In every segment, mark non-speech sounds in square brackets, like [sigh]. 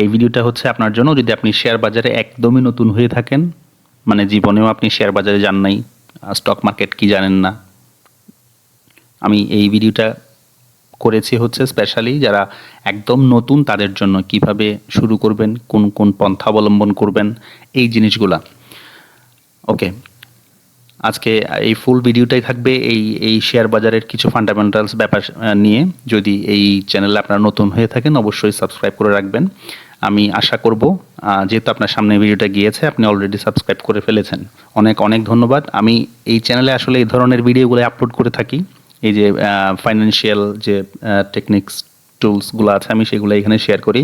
এই ভিডিওটা হচ্ছে আপনার জন্য। যদি আপনি শেয়ার বাজারে একদমই নতুন হয়ে থাকেন মানে জীবনেও আপনি শেয়ার বাজারে যান নাই স্টক মার্কেট কি জানেন না। আমি এই ভিডিওটা করেছি হচ্ছে স্পেশালি যারা একদম নতুন তাদের জন্য কীভাবে শুরু করবেন, কোন কোন পন্থা অবলম্বন করবেন, এই জিনিসগুলা। ওকে আজকে এই ফুল ভিডিওটাই থাকবে এই এই শেয়ার বাজারের কিছু ফান্ডামেন্টালস ব্যাপার নিয়ে। যদি এই চ্যানেলে আপনারা নতুন হয়ে থাকেন, অবশ্যই সাবস্ক্রাইব করে রাখবেন। আমি আশা করব যেহেতু আপনার সামনে ভিডিওটা গিয়েছে, আপনি অলরেডি সাবস্ক্রাইব করে ফেলেছেন। অনেক অনেক ধন্যবাদ। আমি এই চ্যানেলে আসলে এই ধরনের ভিডিওগুলো আপলোড করে থাকি। এই যে ফাইন্যান্সিয়াল যে টেকনিক্স টুলসগুলো আছে, আমি সেগুলো এখানে শেয়ার করি।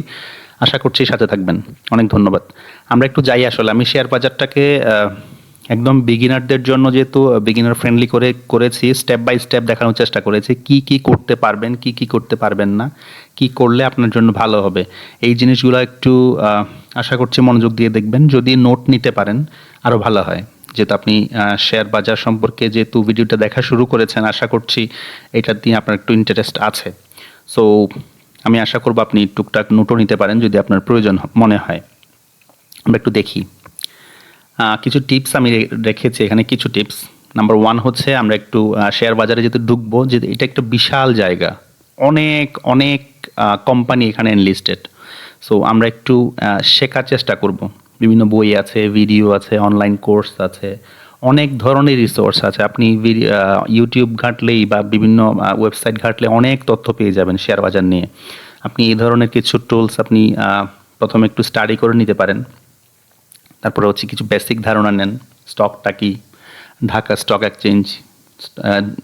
আশা করছি সাথে থাকবেন। অনেক ধন্যবাদ। আমরা একটু যাই আসলে। আমি শেয়ার বাজারটাকে একদম বিগিনারদের জন্য যেহেতু বিগিনার ফ্রেন্ডলি করে করেছি স্টেপ বাই স্টেপ দেখানোর চেষ্টা করেছি, কি কি করতে পারবেন, কি কি করতে পারবেন না, কি করলে আপনার জন্য ভালো হবে। এই জিনিসগুলো একটু আশা করছি মনোযোগ দিয়ে দেখবেন, যদি নোট নিতে পারেন আরও ভালো হয়। যেহেতু আপনি শেয়ার বাজার সম্পর্কে যেহেতু ভিডিওটা দেখা শুরু করেছেন, আশা করছি এটা দিয়ে আপনার একটু ইন্টারেস্ট আছে। সো আমি আশা করব আপনি টুকটাক নোটও নিতে পারেন, যদি আপনার প্রয়োজন মনে হয়। আমরা একটু দেখি। কিছু টিপস আমি রেখেছি, এখানে কিছু টিপস। নাম্বার ওয়ান হচ্ছে, আমরা একটু শেয়ার বাজারে যেহেতু ঢুকবো, যে এটা একটা বিশাল জায়গা। অনেক অনেক কোম্পানি এখানে এনলিস্টেড সো আমরা একটু শেখার চেষ্টা করব। বিভিন্ন বই আছে ভিডিও আছে অনলাইন কোর্স আছে, অনেক ধরনের রিসোর্স আছে। আপনি ইউটিউব ঘাঁটলেই বা বিভিন্ন ওয়েবসাইট ঘাঁটলে অনেক তথ্য পেয়ে যাবেন শেয়ার বাজার নিয়ে। আপনি এই ধরনের কিছু টুলস আপনি প্রথমে একটু স্টাডি করে নিতে পারেন। তারপরে হচ্ছে কিছু বেসিক ধারণা নেন। স্টকটা কি? Dhaka stock exchange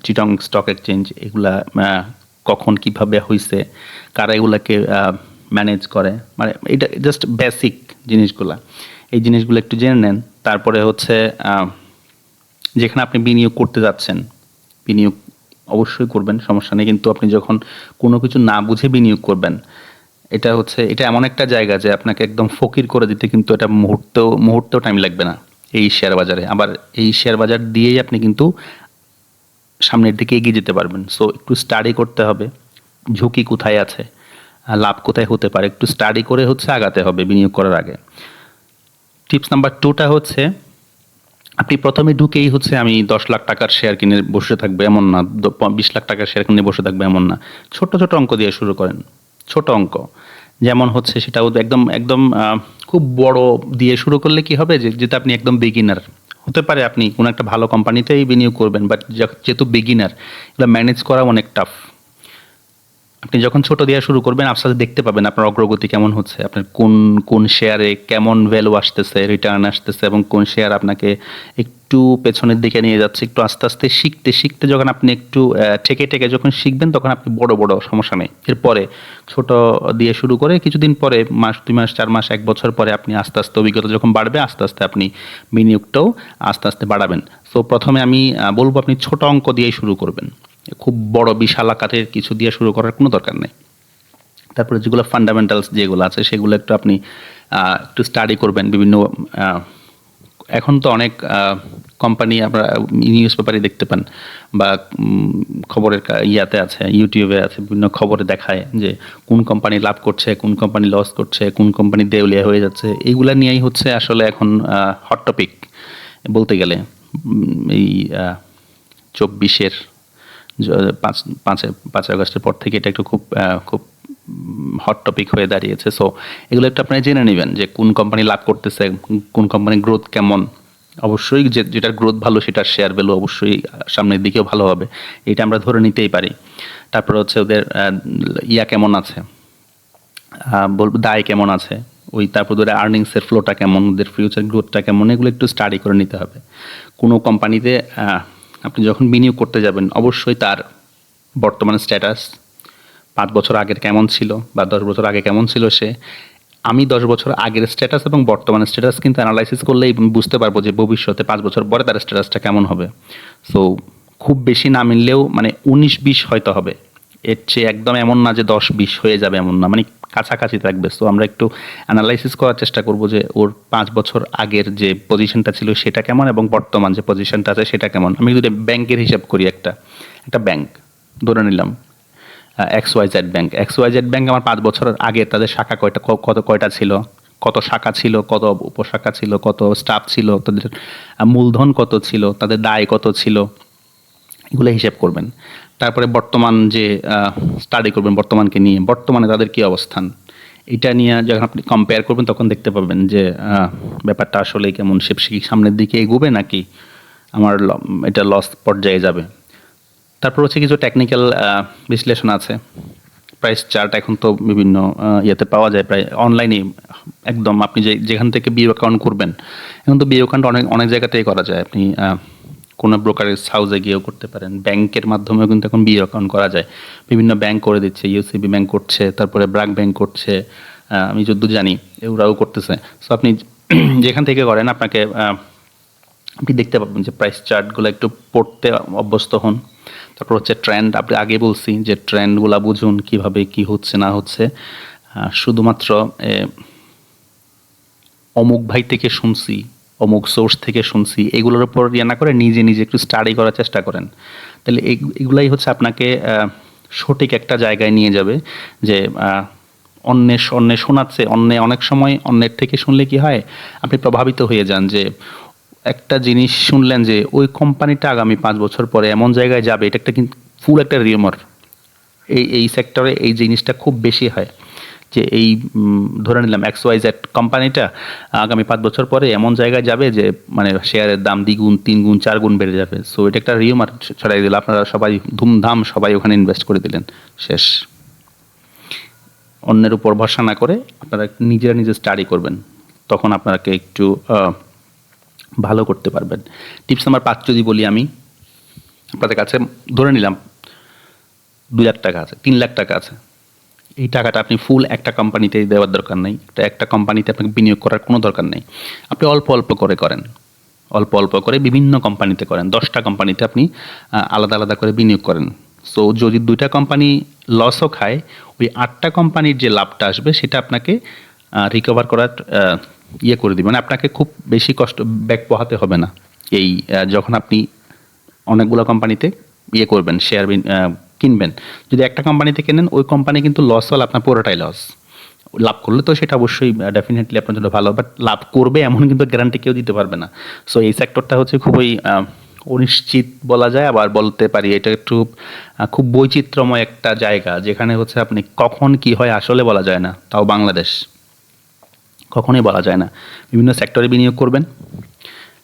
Chittagong stock exchange এগুলা কখন কীভাবে হয়েছে কারা এগুলাকে ম্যানেজ করে? মানে এটা জাস্ট বেসিক জিনিসগুলা। এই জিনিসগুলো একটু জেনে নেন। তারপরে হচ্ছে যেখানে আপনি বিনিয়োগ করতে যাচ্ছেন, বিনিয়োগ অবশ্যই করবেন, সমস্যা নেই। কিন্তু আপনি যখন কোনো কিছু না বুঝে বিনিয়োগ করবেন এটা হচ্ছে, এটা এমন একটা জায়গা যে আপনাকে একদম ফকির করে দিতে কিন্তু এটা মুহূর্তেও মুহূর্তেও টাইম লাগবে না এই শেয়ার বাজারে। আবার এই শেয়ার বাজার দিয়েই আপনি কিন্তু সামনের দিকে এগিয়ে যেতে পারবেন। সো একটু স্টাডি করতে হবে, ঝুঁকি কোথায় আছে, লাভ কোথায় হতে পারে, একটু স্টাডি করে হচ্ছে আগাতে হবে বিনিয়োগ করার আগে। টিপস নাম্বার টুটা হচ্ছে, আপনি প্রথমে ঢুকেই হচ্ছে আমি দশ লাখ টাকার শেয়ার কিনে বসে থাকবে এমন না বিশ লাখ টাকার শেয়ার কিনে বসে থাকবে এমন না। ছোট ছোট অঙ্ক দিয়ে শুরু করেন। ছোট অঙ্ক। যেমন হচ্ছে সেটা একদম একদম খুব বড় দিয়ে শুরু করলে কি হবে যে, যেটা আপনি একদম বিগিনার হতে পারে আপনি কোনো একটা ভালো কোম্পানিতেই বিনিয়োগ করবেন বাট যেহেতু বিগিনার এগুলো ম্যানেজ করা অনেক টাফ আপনি যখন ছোট দেওয়া শুরু করবেন আপনার দেখতে পাবেন আপনার অগ্রগতি কেমন হচ্ছে, আপনার কোন কোন শেয়ারে কেমন ভ্যালু আসতেছে রিটার্ন আসতেছে এবং কোন শেয়ার আপনাকে একটু পেছনের দিকে নিয়ে যাচ্ছে, একটু আস্তে আস্তে শিখতে শিখতে যখন আপনি একটু ঠেকে ঠেকে যখন শিখবেন, তখন আপনি বড় বড় সমস্যা নেই। এরপরে ছোট দিয়ে শুরু করে কিছুদিন পরে, মাস, দুই মাস, চার মাস, এক বছর পরে আপনি আস্তে আস্তে অভিজ্ঞতা যখন বাড়বে, আস্তে আস্তে আপনি বিনিয়োগটাও আস্তে আস্তে বাড়াবেন। তো প্রথমে আমি বলব আপনি ছোট অঙ্ক দিয়েই শুরু করবেন। খুব বড় বিশাল আকারের কিছু দিয়ে শুরু করার কোনো দরকার নেই। তারপরে যেগুলো ফান্ডামেন্টালস যেগুলো আছে, সেগুলো একটু আপনি একটু স্টাডি করবেন, বিভিন্ন এখন তো অনেক কোম্পানি আমরা নিউজ পেপারে দেখতে পান বা খবরের ইয়াতে আছে ইউটিউবে আছে, বিভিন্ন খবরে দেখায় যে কোন কোম্পানি লাভ করছে, কোন কোম্পানি লস করছে, কোন কোম্পানি দেউলিয়া হয়ে যাচ্ছে। এইগুলা নিয়েই হচ্ছে আসলে এখন হট টপিক বলতে গেলে। এই চব্বিশের পাঁচ পাঁচ পাঁচ আগস্টের পর থেকে এটা একটু খুব খুব হট টপিক হয়ে দাঁড়িয়েছে। সো এগুলো একটু আপনারা জেনে নেবেন যে কোন কোম্পানি লাভ করতেছে, কোন কোম্পানির গ্রোথ কেমন। অবশ্যই যে, যেটার গ্রোথ ভালো সেটার শেয়ার ভ্যালু অবশ্যই সামনের দিকেও ভালো হবে। এটা আমরা ধরে নিতেই পারি। তারপর হচ্ছে ওদের ইয়া কেমন আছে? বলব দায় কেমন আছে? ওই তারপর ধরে আর্নিংসের ফ্লোটা কেমন? ওদের ফিউচার গ্রোথটা কেমন? এগুলো একটু স্টাডি করে নিতে হবে। কোনো কোম্পানিতে আপনি যখন বিনিয়োগ করতে যাবেন, অবশ্যই তার বর্তমান স্ট্যাটাস পাঁচ বছর আগের কেমন ছিল বা দশ বছর আগে কেমন ছিল সে, আমি দশ বছর আগের স্ট্যাটাস এবং বর্তমান স্ট্যাটাস কিন্তু অ্যানালাইসিস করলেই বুঝতে পারব যে ভবিষ্যতে পাঁচ বছর পরে তার স্ট্যাটাসটা কেমন হবে। সো খুব বেশি না মিললেও মানে উনিশ বিশ হয়তো হবে। এর চেয়ে একদম এমন না যে দশ বিশ হয়ে যাবে এমন না মানে কাছাকাছি থাকবে। সো আমরা একটু অ্যানালাইসিস করার চেষ্টা করব যে ওর পাঁচ বছর আগের যে পজিশনটা ছিল সেটা কেমন এবং বর্তমান যে পজিশনটা আছে সেটা কেমন। আমি যদি ব্যাংকের হিসাব করি একটা একটা ব্যাংক ধরে নিলাম X Y Z bank. X Y Z bank আমার পাঁচ বছর আগে তাদের শাখা কয়টা কত, কয়টা ছিল? কত শাখা ছিল, কত উপশাখা ছিল, কত স্টাফ ছিল, তাদের মূলধন কত ছিল, তাদের দায় কত ছিল, এগুলো হিসেব করবেন। তারপরে বর্তমান যে স্টাডি করবেন বর্তমানকে নিয়ে, বর্তমানে তাদের কি অবস্থান? এটা নিয়ে যখন আপনি কম্পেয়ার করবেন, তখন দেখতে পাবেন যে ব্যাপারটা আসলে কেমন, সে সামনের দিকে এগোবে নাকি আমার এটা লস পর্যায়ে যাবে? তারপর হচ্ছে কিছু টেকনিক্যাল বিশ্লেষণ আছে। প্রাইস চার্ট এখন তো বিভিন্ন ইয়েতে পাওয়া যায়, প্রায় অনলাইনে একদম আপনি যে, যেখান থেকে বিও অ্যাকাউন্ট করবেন, এখন তো বিও অ্যাকাউন্ট অনেক অনেক জায়গাতেই করা যায়। আপনি কোনো ব্রোকারেজ হাউসে গিয়েও করতে পারেন। ব্যাংকের মাধ্যমেও কিন্তু এখন বিও অ্যাকাউন্ট করা যায়। বিভিন্ন ব্যাংক করে দিচ্ছে ইউসিবি ব্যাংক করছে, তারপরে ব্রাক ব্যাংক করছে আমি যদ্দূর জানি ওরাও করতেছে। সো আপনি [clears throat] যেখান থেকে করেন, আপনাকে আপনি দেখতে পাবেন যে প্রাইস চার্টগুলো একটু পড়তে অভ্যস্ত হন। তারপর হচ্ছে ট্রেন্ড আপনি আগে বলছি যে ট্রেন্ডগুলো বুঝুন কীভাবে কি হচ্ছে না হচ্ছে। শুধুমাত্র অমুক ভাই থেকে শুনছি অমুক সোর্স থেকে শুনছি এগুলোর উপর ইয়ে না করে নিজে নিজে একটু স্টাডি করার চেষ্টা করেন। তাহলে এগুলাই হচ্ছে আপনাকে সঠিক একটা জায়গায় নিয়ে যাবে যে আহ, অন্যের অন্যে শোনাচ্ছে অন্যে অনেক সময় অন্যের থেকে শুনলে কি হয়? আপনি প্রভাবিত হয়ে যান যে একটা জিনিস শুনলেন যে ওই কোম্পানিটা আগামী পাঁচ বছর পরে এমন জায়গায় যাবে, এটা একটা কিন্তু ফুল একটা রিউমার এই এই সেক্টরে এই জিনিসটা খুব বেশি হয় যে এই ধরে নিলাম এক্স ওয়াই জেড কোম্পানিটা আগামী পাঁচ বছর পরে এমন জায়গায় যাবে যে মানে শেয়ারের দাম দ্বিগুণ তিন গুণ চার গুণ বেড়ে যাবে। সো এটা একটা রিউমার ছড়াই দিল। আপনারা সবাই ধুমধাম সবাই ওখানে ইনভেস্ট করে দিলেন। শেষ। অন্যের উপর ভরসা না করে আপনারা নিজেরা নিজে স্টাডি করবেন। তখন আপনাকে একটু ভালো করতে পারবেন। টিপস নাম্বার পাঁচ যদি বলি আমি, আপনাদের কাছে ধরে নিলাম দু লাখ টাকা আছে, তিন লাখ টাকা আছে। এই টাকাটা আপনি ফুল একটা কোম্পানিতে দেওয়ার দরকার নেই, একটা একটা কোম্পানিতে আপনাকে বিনিয়োগ করার কোনো দরকার নেই। আপনি অল্প অল্প করে করেন, অল্প অল্প করে বিভিন্ন কোম্পানিতে করেন, দশটা কোম্পানিতে আপনি আলাদা আলাদা করে বিনিয়োগ করেন। সো যদি দুইটা কোম্পানি লসও খায়, ওই আটটা কোম্পানির যে লাভটা আসবে, সেটা আপনাকে রিকভার করার ইয়ে করে দিবে। মানে আপনাকে খুব বেশি কষ্ট ব্যাক পোহাতে হবে না। এই যখন আপনি অনেকগুলো কোম্পানিতে ইয়ে করবেন শেয়ার কিনবেন, যদি একটা কোম্পানিতে কেনেন, ওই কোম্পানি কিন্তু লস হলে আপনার পুরোটাই লস লাভ করলে তো সেটা অবশ্যই ডেফিনেটলি আপনার জন্য ভালো বাট লাভ করবে এমন কিন্তু গ্যারান্টি কেউ দিতে পারবে না। সো এই সেক্টরটা হচ্ছে খুবই অনিশ্চিত বলা যায়, আবার বলতে পারি এটা একটু খুব বৈচিত্র্যময় একটা জায়গা, যেখানে হচ্ছে আপনি কখন কি হয় আসলে বলা যায় না, তাও বাংলাদেশ। কখনোই বলা যায় না। বিভিন্ন সেক্টরে বিনিয়োগ করবেন।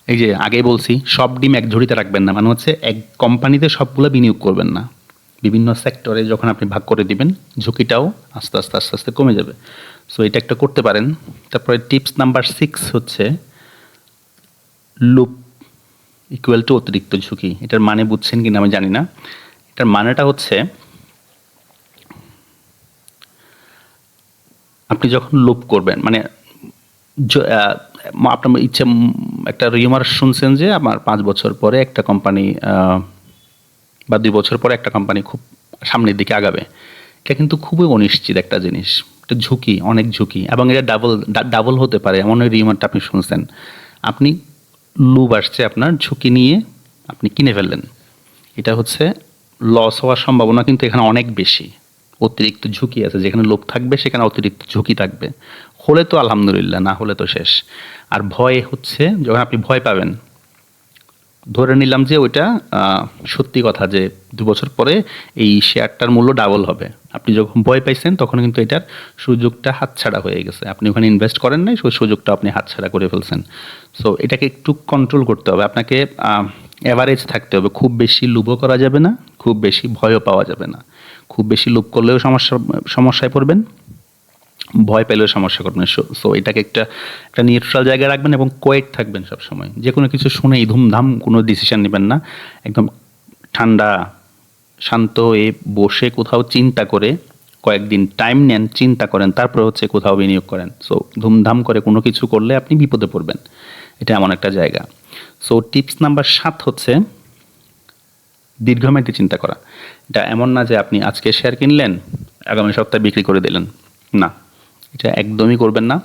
এই যে আগে বলছি, সব ডিম এক ঝুড়িতে রাখবেন না। মানে হচ্ছে এক কোম্পানিতে সবগুলো বিনিয়োগ করবেন না। বিভিন্ন সেক্টরে যখন আপনি ভাগ করে দিবেন, ঝুঁকিটাও আস্তে আস্তে আস্তে আস্তে কমে যাবে। সো এটা একটা করতে পারেন। তারপরে টিপস নাম্বার সিক্স হচ্ছে লুপ ইকুয়াল টু অতিরিক্ত ঝুঁকি। এটার মানে বুঝছেন কিনা আমি জানি না। এটার মানেটা হচ্ছে, আপনি যখন লুপ করবেন মানে আপনার ইচ্ছে একটা রিউমার শুনছেন যে আমার পাঁচ বছর পরে একটা কোম্পানি বা দুই বছর পরে একটা কোম্পানি খুব সামনের দিকে আগাবে। এটা কিন্তু খুবই অনিশ্চিত একটা জিনিস। এটা ঝুঁকি, অনেক ঝুঁকি। এবং এটা ডাবল ডাবল হতে পারে। এমন ওই রিউমারটা আপনি শুনছেন। আপনি লুব আসছে আপনার, ঝুঁকি নিয়ে আপনি কিনে ফেললেন। এটা হচ্ছে লস হওয়ার সম্ভাবনা কিন্তু এখানে অনেক বেশি। অতিরিক্ত ঝুঁকি আছে। যেখানে লোক থাকবে, সেখানে অতিরিক্ত ঝুঁকি থাকবে। হলে তো আলহামদুলিল্লাহ, না হলে তো শেষ। আর ভয় হচ্ছে যখন আপনি ভয় পাবেন। ধরে নিলাম যে ওইটা সত্যি কথা যে দু বছর পরে এই শেয়ারটার মূল্য ডাবল হবে। আপনি যখন ভয় পাইছেন, তখন কিন্তু এটার সুযোগটা হাতছাড়া হয়ে গেছে। আপনি ওখানে ইনভেস্ট করেন নাই, সেই সুযোগটা আপনি হাতছাড়া করে ফেলছেন। সো এটাকে একটু কন্ট্রোল করতে হবে। আপনাকে অ্যাভারেজ থাকতে হবে। খুব বেশি লুভও করা যাবে না, খুব বেশি ভয়ও পাওয়া যাবে না। খুব বেশি লুপ করলেও সমস্যা, সমস্যায় পড়বেন। ভয় পেলেও সমস্যা করবেন সো এটাকে একটা একটা নিউট্রাল জায়গায় রাখবেন এবং কোয়েট থাকবেন সব সময় যে কোনো কিছু শুনেই ধুমধাম কোনো ডিসিশন নেবেন না। একদম ঠান্ডা, শান্ত হয়ে বসে কোথাও চিন্তা করে কয়েকদিন টাইম নেন, চিন্তা করেন, তারপরে হচ্ছে কোথাও বিনিয়োগ করেন। সো ধুমধাম করে কোনো কিছু করলে আপনি বিপদে পড়বেন। এটা এমন একটা জায়গা। সো টিপস নাম্বার সাত হচ্ছে দীর্ঘমেয়াদী চিন্তা করা। এটা এমন না যে আপনি আজকে শেয়ার কিনলেন, আগামী সপ্তাহে বিক্রি করে দিলেন। না। এটা একদমই করবেন না।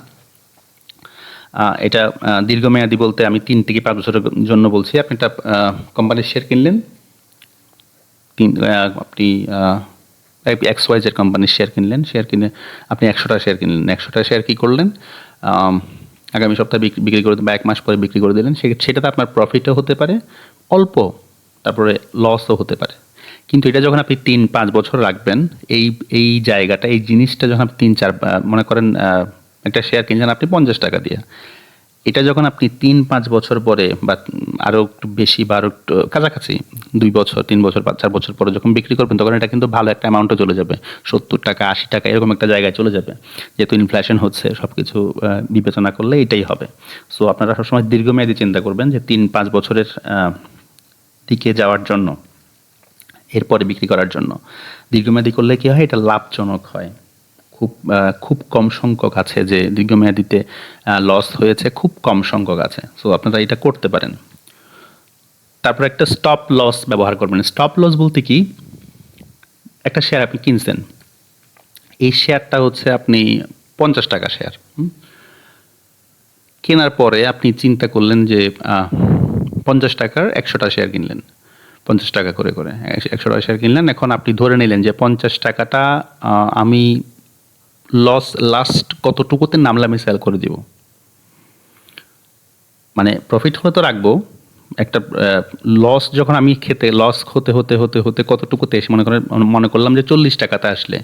এটা দীর্ঘমেয়াদী বলতে আমি তিন থেকে পাঁচ বছরের জন্য বলছি। আপনি একটা কোম্পানির শেয়ার কিনলেন। তিন আপনি এক্স ওয়াইজের কোম্পানির শেয়ার কিনলেন। শেয়ার কিনে আপনি একশোটা শেয়ার কিনলেন। একশোটা শেয়ার কী করলেন? আগামী সপ্তাহে বিক্রি করে, বা এক মাস পরে বিক্রি করে দিলেন। সেটাতে আপনার প্রফিটও হতে পারে, অল্প, তারপরে লসও হতে পারে। কিন্তু এটা যখন আপনি তিন, পাঁচ বছর রাখবেন, এই এই জায়গাটা, এই জিনিসটা যখন আপনি তিন, চার মনে করেন একটা শেয়ার কিনছেন, আপনি পঞ্চাশ টাকা দিয়ে। এটা যখন আপনি তিন, পাঁচ বছর পরে বা আরও একটু বেশি বা আরও একটু কাছাকাছি, দুই বছর, তিন বছর, পাঁচ, চার বছর পরে যখন বিক্রি করবেন, তখন এটা কিন্তু ভালো একটা অ্যামাউন্টে চলে যাবে। সত্তর টাকা, আশি টাকা, এরকম একটা জায়গায় চলে যাবে। যেহেতু ইনফ্লেশন হচ্ছে সব কিছু বিবেচনা করলে এটাই হবে। সো আপনারা সবসময় দীর্ঘমেয়াদী চিন্তা করবেন যে তিন, পাঁচ বছরের দিকে যাওয়ার জন্য এরপরে বিক্রি করার জন্য। দীর্ঘমেয়াদী করলে কি হয়? এটা লাভজনক হয়। খুব খুব কম সংখ্যক আছে যে দীর্ঘমেয়াদীতে লস হয়েছে, খুব কম সংখ্যক আছে। সো আপনারা এটা করতে পারেন। তারপর একটা স্টপ লস ব্যবহার করবেন। স্টপ লস বলতে কি? একটা শেয়ার আপনি কিনছেন। এই শেয়ারটা হচ্ছে আপনি পঞ্চাশ টাকা শেয়ার? কেনার পরে আপনি চিন্তা করলেন যে পঞ্চাশ টাকার একশোটা শেয়ার কিনলেন। পঞ্চাশ টাকা করে করে, একশো টাকা শেয়ার কিনলেন। এখন আপনি ধরে নিলেন যে পঞ্চাশ টাকাটা আমি লস লাস্ট কতটুকুতে নামলে আমি সেল করে দিব? মানে প্রফিট হলে তো রাখব। একটা লস যখন আমি খেতে লস হতে হতে হতে হতে কতটুকুতে এসে মনে করেন, মনে করলাম যে চল্লিশ টাকাতে আসলে,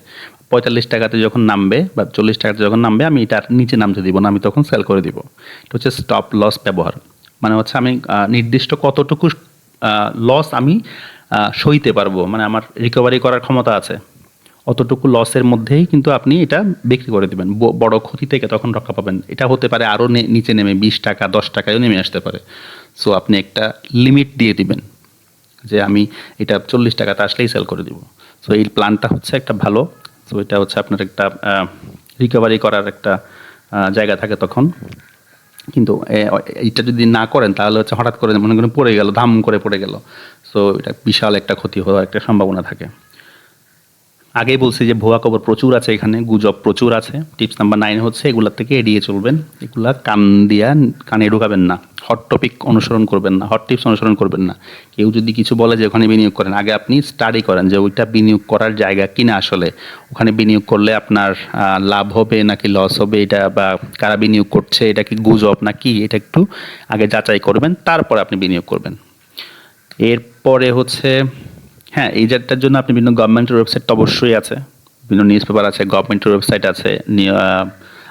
পঁয়তাল্লিশ টাকাতে যখন নামবে বা চল্লিশ টাকাতে যখন নামবে, আমি এটার নিচে নামতে দিব না, আমি তখন সেল করে দিব। এটা হচ্ছে স্টপ লস ব্যবহার। মানে হচ্ছে আমি নির্দিষ্ট কতটুকু লস আমি সইতে পারব। মানে আমার রিকভারি করার ক্ষমতা আছে। অতটুকু লসের মধ্যেই কিন্তু আপনি এটা বিক্রি করে দিবেন। বড় ক্ষতি থেকে তখন রক্ষা পাবেন। এটা হতে পারে আরও নিচে নেমে বিশ টাকা, দশ টাকায়ও নেমে আসতে পারে। সো আপনি একটা লিমিট দিয়ে দিবেন যে আমি এটা চল্লিশ টাকাতে আসলেই সেল করে দিব। সো এই প্ল্যানটা হচ্ছে একটা ভালো। সো এটা হচ্ছে আপনার একটা রিকভারি করার একটা জায়গা থাকে তখন। কিন্তু এটা যদি না করেন, তাহলে হচ্ছে হঠাৎ করে মনে করেন পড়ে গেল, ধাম করে পড়ে গেল। সো এটা বিশাল একটা ক্ষতি হওয়ার একটা সম্ভাবনা থাকে। আগেই বলছি যে ভুয়া খবর প্রচুর আছে এখানে, গুজব প্রচুর আছে। টিপস নাম্বার নাইন হচ্ছে, এগুলার থেকে এড়িয়ে চলবেন। এগুলা কান দিয়া কানে ঢুকাবেন না। হট টপিক অনুসরণ করবেন না হট টিপস অনুসরণ করবেন না। কেউ যদি কিছু বলে যে ওখানে বিনিয়োগ করেন, আগে আপনি স্টাডি করেন যে ওইটা বিনিয়োগ করার জায়গা কিনা আসলে। ওখানে বিনিয়োগ করলে আপনার লাভ হবে নাকি লস হবে, এটা বা কারা বিনিয়োগ করছে, এটা কি গুজব না কি এটা একটু আগে যাচাই করবেন, তারপর আপনি বিনিয়োগ করবেন। এরপরে হচ্ছে হ্যাঁ এই জায়গাটার জন্য আপনি বিভিন্ন গভর্নমেন্টের ওয়েবসাইট তো অবশ্যই আছে। বিভিন্ন নিউজ পেপার আছে গভর্নমেন্টের ওয়েবসাইট আছে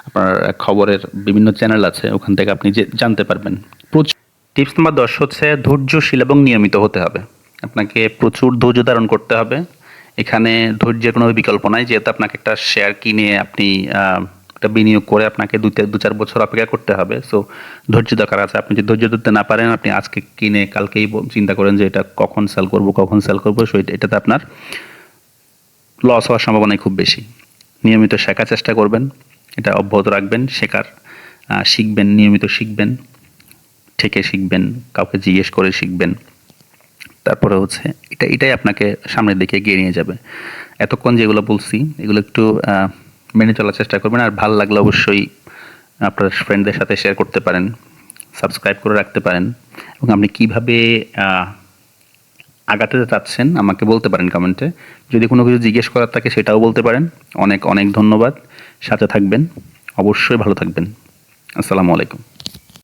আপনার খবরের বিভিন্ন চ্যানেল আছে, ওখান থেকে আপনি যে, জানতে পারবেন। প্রচুর টিপস নাম্বার দশ হচ্ছে, ধৈর্যশীল এবং নিয়মিত হতে হবে। আপনাকে প্রচুর ধৈর্য ধারণ করতে হবে। এখানে ধৈর্যের কোনো বিকল্প নাই, যেহেতু আপনাকে একটা শেয়ার কিনে আপনি একটা বিনিয়োগ করে আপনাকে দু তে- দু চার বছর অপেক্ষা করতে হবে। সো ধৈর্য দরকার আছে। আপনি যদি ধৈর্য ধরতে না পারেন, আপনি আজকে কিনে কালকেই চিন্তা করেন যে এটা কখন সেল করব, কখন সেল করব। সো এটাতে আপনার লস হওয়ার সম্ভাবনাই খুব বেশি। নিয়মিত শেখার চেষ্টা করবেন। এটা অব্যাহত রাখবেন, শেখার শিখবেন, নিয়মিত শিখবেন থেকে শিখবেন, কাউকে জিজ্ঞেস করে শিখবেন। তারপরে হচ্ছে, এটা এটাই আপনাকে সামনের দিকে এগিয়ে নিয়ে যাবে। এতক্ষণ যেগুলো বলছি, এগুলো একটু মেনে চলার চেষ্টা করবেন আর ভালো লাগলে অবশ্যই আপনার ফ্রেন্ডদের সাথে শেয়ার করতে পারেন সাবস্ক্রাইব করে রাখতে পারেন এবং আপনি কীভাবে আগাতে চাচ্ছেন আমাকে বলতে পারেন কমেন্টে যদি কোনো কিছু জিজ্ঞেস করার থাকে সেটাও বলতে পারেন। অনেক অনেক ধন্যবাদ। সাথে থাকবেন। অবশ্যই ভালো থাকবেন। আসসালামু আলাইকুম।